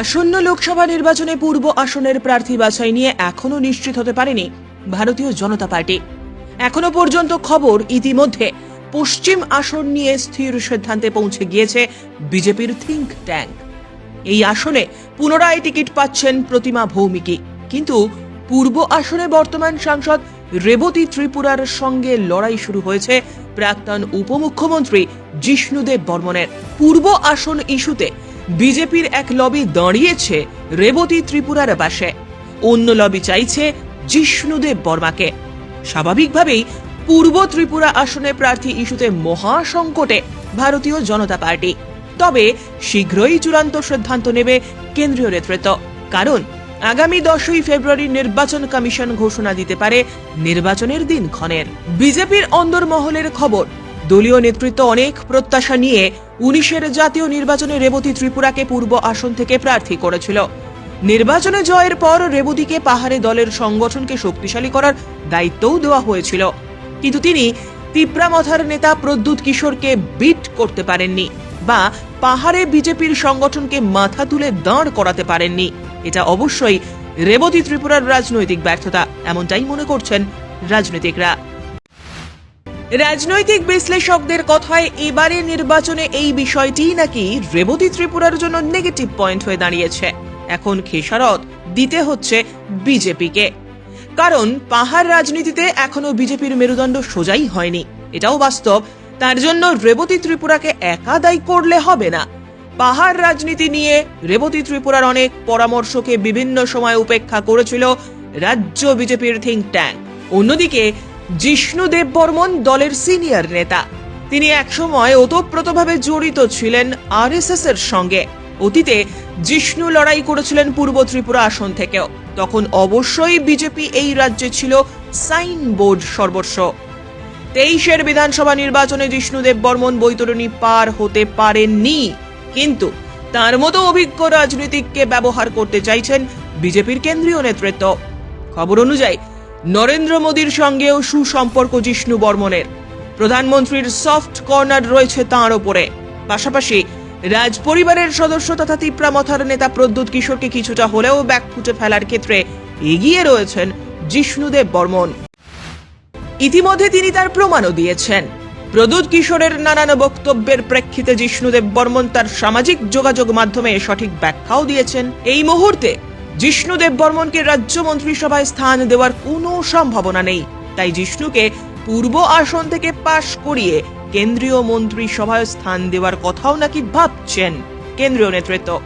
আসন্ন লোকসভা নির্বাচনে পূর্ব আসনের প্রার্থী বাছাই নিয়ে এখনও নিশ্চিত হতে পারেনি ভারতীয় জনতা পার্টি। এখনও পর্যন্ত খবর ইতিমধ্যে পশ্চিম আসন নিয়ে স্থির সিদ্ধান্তে পৌঁছে গিয়েছে বিজেপির থিঙ্ক ট্যাঙ্ক এই আসনে পুনরায় টিকিট পাচ্ছেন প্রতিমা ভৌমিকী। কিন্তু পূর্ব আসনে বর্তমান সাংসদ রেবতী ত্রিপুরার সঙ্গে লড়াই শুরু হয়েছে প্রাক্তন উপমুখ্যমন্ত্রী জিষ্ণুদেব বর্মনের। পূর্ব আসন ইস্যুতে বিজেপির এক লবি দাঁড়িয়েছে রেবতী ত্রিপুরার পাশে। অন্য লবি চাইছে জিষ্ণুদেব বর্মাকে। স্বাভাবিকভাবেই পূর্ব ত্রিপুরা আসনে প্রার্থী ইস্যুতে মহাসংকটে ভারতীয় জনতা পার্টি। তবে শীঘ্রই চূড়ান্ত সিদ্ধান্ত নেবে কেন্দ্রীয় নেতৃত্ব। কারণ আগামী দশই ফেব্রুয়ারি নির্বাচন কমিশন ঘোষণা দিতে পারে নির্বাচনের দিন দিনক্ষণের বিজেপির অন্দরমহলের খবর। দলীয় নেতৃত্ব অনেক প্রত্যাশা নিয়ে উনিশের জাতীয় নির্বাচনে রেবতী ত্রিপুরাকে পূর্ব আসন থেকে প্রার্থী করেছিল। নির্বাচনে জয়ের পর রেবতীকে পাহাড়ে দলের সংগঠনকে শক্তিশালী করার দায়িত্বও দেওয়া হয়েছিল। কিন্তু তিনি তিপ্রামথার নেতা প্রদ্যুৎ কিশোরকে বিট করতে পারেননি বা পাহাড়ে বিজেপির সংগঠনকে মাথা তুলে দাঁড় করাতে পারেননি। এটা অবশ্যই রেবতী ত্রিপুরার রাজনৈতিক ব্যর্থতা, এমনটাই মনে করছেন রাজনীতিকরা। রাজনৈতিক বিশ্লেষকদের কথায় এবারে নির্বাচনে এই বিষয়টি নাকি রেবতী ত্রিপুরার জন্য নেগেটিভ পয়েন্ট হয়ে দাঁড়িয়েছে। এখন খেসারত দিতে হচ্ছে বিজেপিকে। কারণ পাহাড় রাজনীতিতে এখনও বিজেপির মেরুদণ্ড সোজাই হয়নি। এটাও বাস্তব। তার জন্য রেবতী ত্রিপুরাকে একা দায়ী করলে হবে না। পাহাড় রাজনীতি নিয়ে রেবতী ত্রিপুরার অনেক পরামর্শকে বিভিন্ন সময় উপেক্ষা করেছিল রাজ্য বিজেপির থিঙ্ক ট্যাঙ্ক অন্যদিকে জিষ্ণু দেব বর্মন দলের সিনিয়র নেতা। তিনি একসময় ওতপ্রোতভাবে জড়িত ছিলেন আরএসএস এর সঙ্গে। অতীতে জিষ্ণু লড়াই করেছিলেন পূর্ব ত্রিপুরা আসন থেকেও। তখন অবশ্যই বিজেপি এই রাজ্যে ছিল সাইন বোর্ড সর্বস্ব। তেইশের বিধানসভা নির্বাচনে জিষ্ণুদেব বর্মন বৈতরণী পার হতে পারেননি। কিন্তু তার মতো অভিজ্ঞ রাজনীতিককে ব্যবহার করতে চাইছেন বিজেপির কেন্দ্রীয় নেতৃত্ব। খবর অনুযায়ী নরেন্দ্র মোদীর সঙ্গেও সুসম্পর্ক জিষ্ণু বর্মনের। প্রধানমন্ত্রীর সফট কর্নার রয়েছে তাঁর ওপরে। পাশাপাশি রাজ পরিবারের সদস্য তথা তিপ্রামথার নেতা প্রদ্যুৎ কিশোরকে কিছুটা হলেও ব্যাকফুটে ফেলার ক্ষেত্রে এগিয়ে রয়েছেন জিষ্ণুদেব বর্মন। ইতিমধ্যে তিনি তার প্রমাণও দিয়েছেন। প্রদূত কিশোরের নানান বক্তব্যের প্রেক্ষিতে জিষ্ণুদেব বর্মন তার সামাজিক যোগাযোগ মাধ্যমে সঠিক ব্যাখ্যাও দিয়েছেন। এই মুহূর্তে জিষ্ণুদেব বর্মনকে রাজ্য মন্ত্রিসভায় স্থান দেওয়ার কোনো সম্ভাবনা নেই। তাই জিষ্ণুকে পূর্ব আসন থেকে পাশ করিয়ে কেন্দ্রীয় মন্ত্রিসভায় স্থান দেওয়ার কথাও নাকি ভাবছেন কেন্দ্রীয় নেতৃত্ব।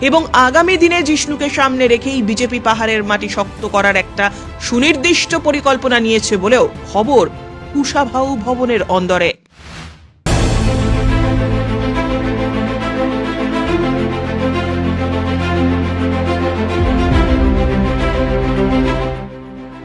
এবং আগামী দিনে জিষ্ণুকে সামনে রেখেই বিজেপি পাহাড়ের মাটি শক্ত করার একটা সুনির্দিষ্ট পরিকল্পনা নিয়েছে বলেও খবর কুশাভাউ ভবনের অন্দরে।